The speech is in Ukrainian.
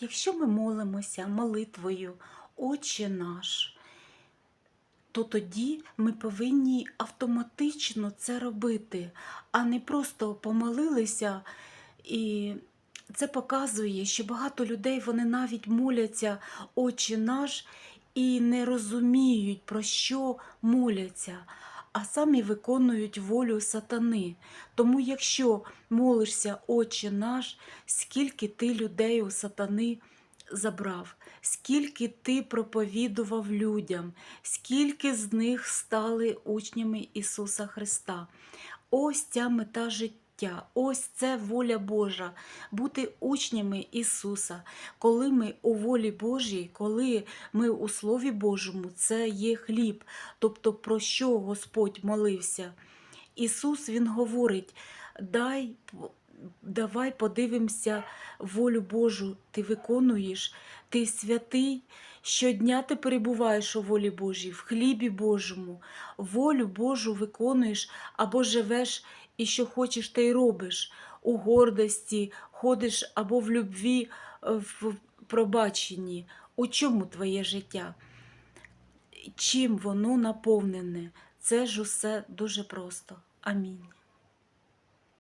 Якщо ми молимося молитвою Отче наш, то тоді ми повинні автоматично це робити, а не просто помолилися. І це показує, що багато людей вони навіть моляться Отче наш і не розуміють, про що моляться, а самі виконують волю сатани. Тому, якщо молишся, Отче наш, скільки ти людей у сатани забрав, скільки ти проповідував людям, скільки з них стали учнями Ісуса Христа. Ось ця мета життя. Ось це воля Божа бути учнями Ісуса. Коли ми у волі Божій, коли ми у Слові Божому, це є хліб. Тобто, про що Господь молився? Ісус Він говорить: дай, давай подивимося волю Божу, ти виконуєш, ти святий. Щодня ти перебуваєш у волі Божій, в хлібі Божому, волю Божу виконуєш або живеш і що хочеш, те й робиш. У гордості ходиш або в любві, е, в пробаченні. У чому твоє життя? Чим воно наповнене? Це ж усе дуже просто. Амінь.